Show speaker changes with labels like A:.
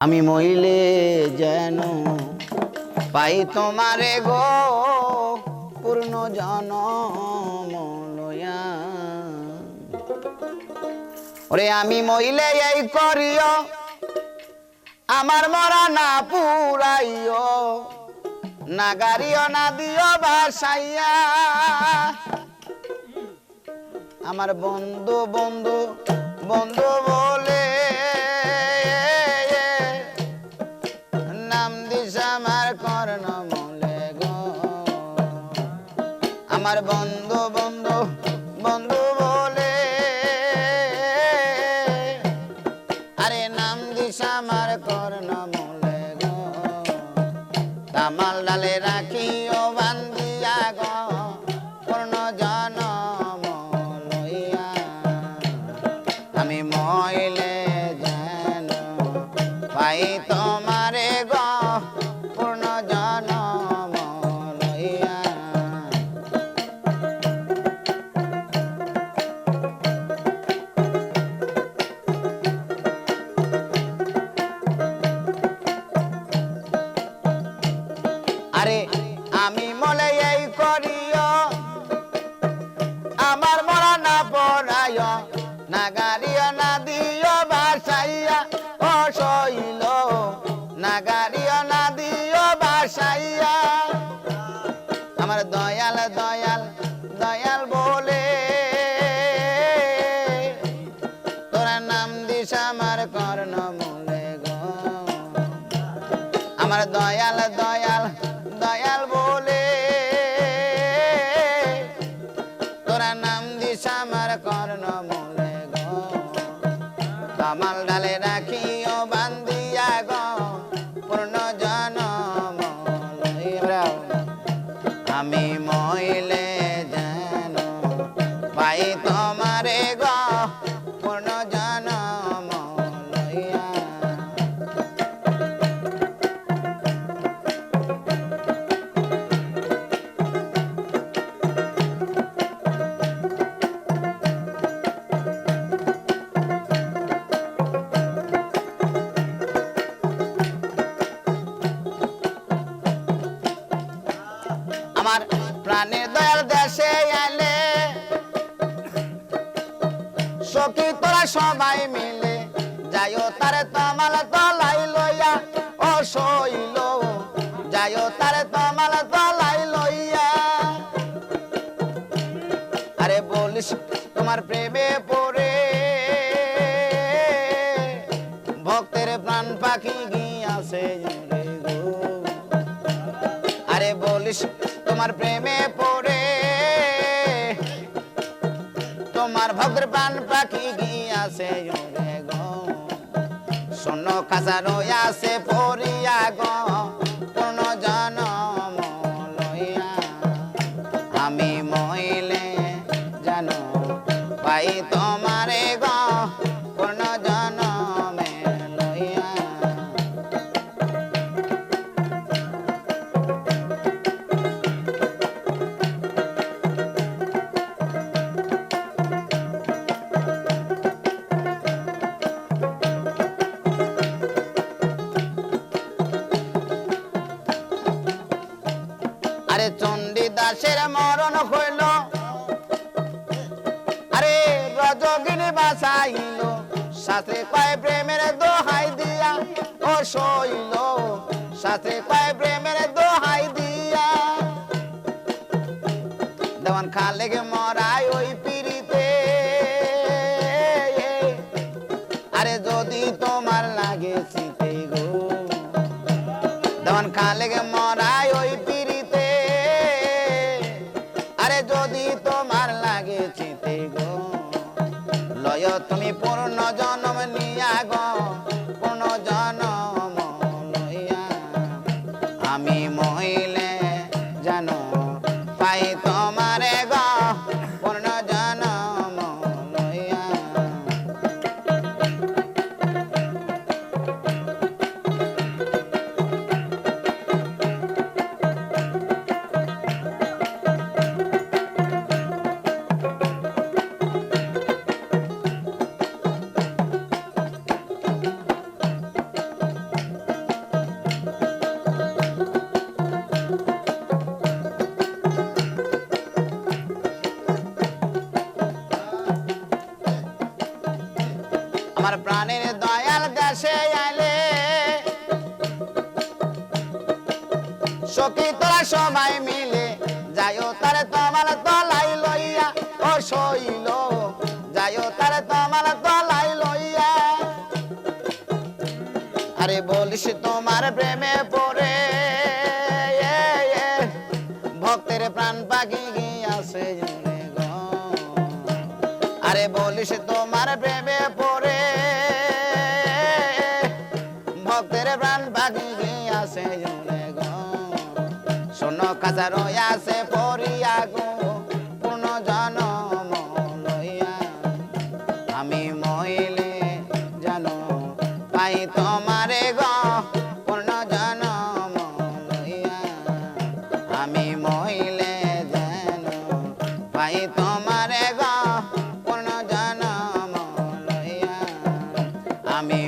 A: আমি মইলে যেন পাই তোমারে গো পূর্ণ লয়া ওরে আমি মইলে এই করিও, আমার মরা না পুরাইও, না গাড়িও, না দিও, বাসাইয়া। আমার বন্ধু বন্ধু বন্ধু বলে আমার বন্ধু বন্ধু বন্ধু বলে। আরে নাম দিস আমার কর্ণ মলে গো। তামাল ডালে রাখিও বান্দিয়া গো। পূর্ণ জনম আমি মইলে যেন পাই তোমারে দয়াল দয়াল বলে তোরা সবাই মিলে যাইও তারে তমাল তলাই লইয়া। ও শৈল, যাইও তারে তমাল তলাই লইয়া। আরে বলিস, তোমার প্রেমে পড়ে। ভক্তের প্রাণ পাখি গিয়াছে আরে বলিস, তোমার প্রেমে পড়ে। প্রাণ পাখি গিয়াছে রে গো। শূন্য খাসা রয়াছে পড়িয়া গো আমি মইলে জানো পাই তোমারে আরে চণ্ডী দাসের মরণ হইল। আরে রজগিনী বাসাইল শাস্ত্রে কয় প্রেমের দোহাই দিয়া ও শৈল শাস্ত্রে কয় প্রেমের দোহাই দিয়া। দেওয়ান খালেগে মরাই ওই পিড়িতে। আরে যদি তোমার লাগে শীতে গো। দেওয়ান খালেগে মরাই ওই তুমি পূর্ণ জনম নিয়া গো। প্রাণের দয়াল দেশে আইলে সখী, তোরা সবাই মিলে যাইও তোমার তলাই লইয়া। ও শৈল, যাইও তোমার তলাই লইয়া। আরে বলিস তোমার প্রেমে পড়ে। ভক্তের প্রাণ পাখি গিয়াছে আরে বলিস তোমার প্রেমে শোনো কাজা রয়াছে পরিয়া গো, পূর্ণ জনম লইয়া। আমি মহিলে জানো পাই তোমারে গ, পূর্ণ জনম আমি মহিলে জানো পাই তোমারে গ, পূর্ণ জনম আমি